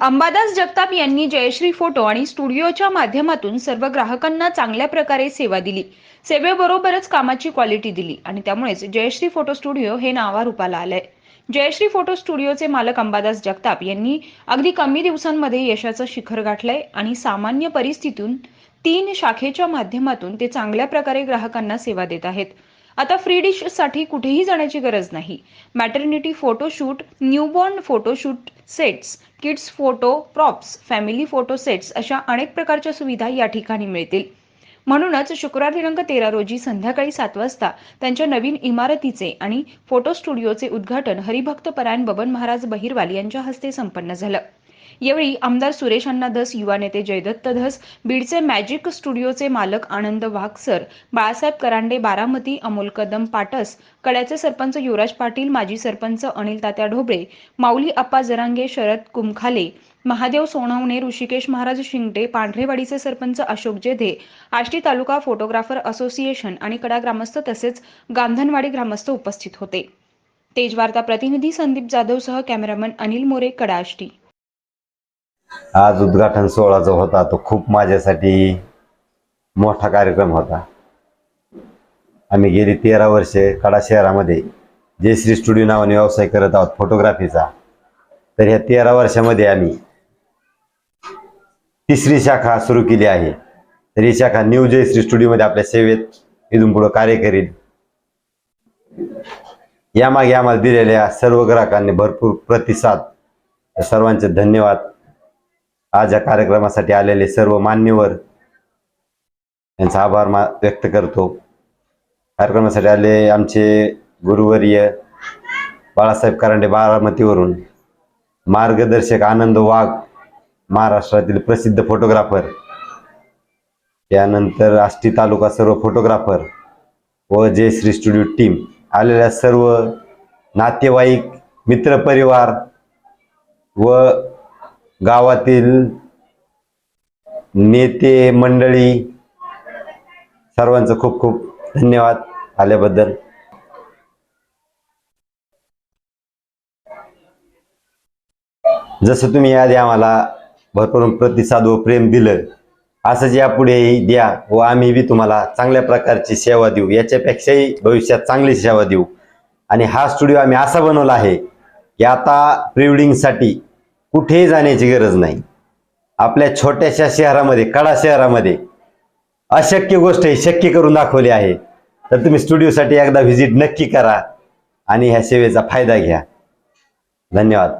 अंबादास जगताप यांनी जयश्री फोटो आणि स्टुडिओच्या माध्यमातून सर्व ग्राहकांना चांगल्या प्रकारे सेवा दिली. सेवेबरोबरच कामाची क्वालिटी दिली आणि त्यामुळेच जयश्री फोटो स्टुडिओ हे नावारूपाला आलंय. जयश्री फोटो स्टुडिओचे मालक अंबादास जगताप यांनी अगदी कमी दिवसांमध्ये यशाचं शिखर गाठलंय आणि सामान्य परिस्थितीतून तीन शाखेच्या माध्यमातून ते चांगल्या प्रकारे ग्राहकांना सेवा देत आहेत. आता फ्री डिशसाठी कुठेही जाण्याची गरज नाही. Maternity photoshoot newborn photoshoot sets kids photo props family photo sets अशा अनेक प्रकारच्या सुविधा या ठिकाणी मिळतील. म्हणूनच शुक्रवार दिनांक तेरा रोजी संध्याकाळी सात वाजता त्यांच्या नवीन इमारतीचे आणि फोटो स्टुडिओचे उद्घाटन हरिभक्त परायण बबन महाराज बहिरवाल यांच्या हस्ते संपन्न झालं. यावेळी आमदार सुरेश अण्णा धस युवा नेते जयदत्त धस बीडचे मॅजिक स्टुडिओचे मालक आनंद वाघसर बाळासाहेब करांडे बारामती अमोल कदम पाटस कड्याचे सरपंच युवराज पाटील माजी सरपंच अनिल तात्या ढोबळे माऊली अप्पा जरांगे शरद कुमखाले महादेव सोनवणे ऋषिकेश महाराज शिंगटे पांढरेवाडीचे सरपंच अशोक जेधे आष्टी तालुका फोटोग्राफर असोसिएशन आणि कडा ग्रामस्थ तसेच गांधनवाडी ग्रामस्थ उपस्थित होते. तेजवार्ता प्रतिनिधी संदीप जाधवसह कॅमेरामन अनिल मोरे कडाष्टी आज उद्घाटन सोहळा जो होता तो खूप माझ्यासाठी मोठा कार्यक्रम होता. आम्ही गेली तेरा वर्षे कडा शहरामध्ये जयश्री स्टुडिओ नावाने व्यवसाय करत आहोत फोटोग्राफीचा. तर ह्या तेरा वर्षामध्ये आम्ही तिसरी शाखा सुरू केली आहे. तर ही शाखा न्यू जयश्री स्टुडिओमध्ये आपल्या सेवेत इथून पुढे कार्य करील. यामागे आम्हाला दिलेल्या सर्व ग्राहकांनी भरपूर प्रतिसाद. सर्वांचे धन्यवाद. आज या कार्यक्रमासाठी आलेले सर्व मान्यवर यांचा आभार मा व्यक्त करतो. कार्यक्रमासाठी आले आमचे गुरुवर्य बाळासाहेब करांडे बारामतीवरून मार्गदर्शक आनंद वाघ महाराष्ट्रातील प्रसिद्ध फोटोग्राफर त्यानंतर आष्टी तालुका सर्व फोटोग्राफर व जयश्री स्टुडिओ टीम आलेल्या सर्व नातेवाईक मित्रपरिवार व गावातील नेते मंडळी सर्वांचं खूप खूप धन्यवाद आल्याबद्दल. जसं तुम्ही यादी आम्हाला भरपूर प्रतिसाद व प्रेम दिलं असंच यापुढेही द्या व आम्ही बी तुम्हाला चांगल्या प्रकारची सेवा देऊ. याच्यापेक्षाही भविष्यात चांगली सेवा देऊ. आणि हा स्टुडिओ आम्ही असा बनवला आहे की आता प्रिवेडिंगसाठी कुठेही जाण्याची गरज नाही. आपल्या छोट्याशा शहरामध्ये कडा शहरामध्ये अशक्य गोष्ट ही शक्य करून दाखवली आहे. तर तुम्ही स्टुडिओसाठी एकदा व्हिजिट नक्की करा आणि ह्या सेवेचा फायदा घ्या. धन्यवाद.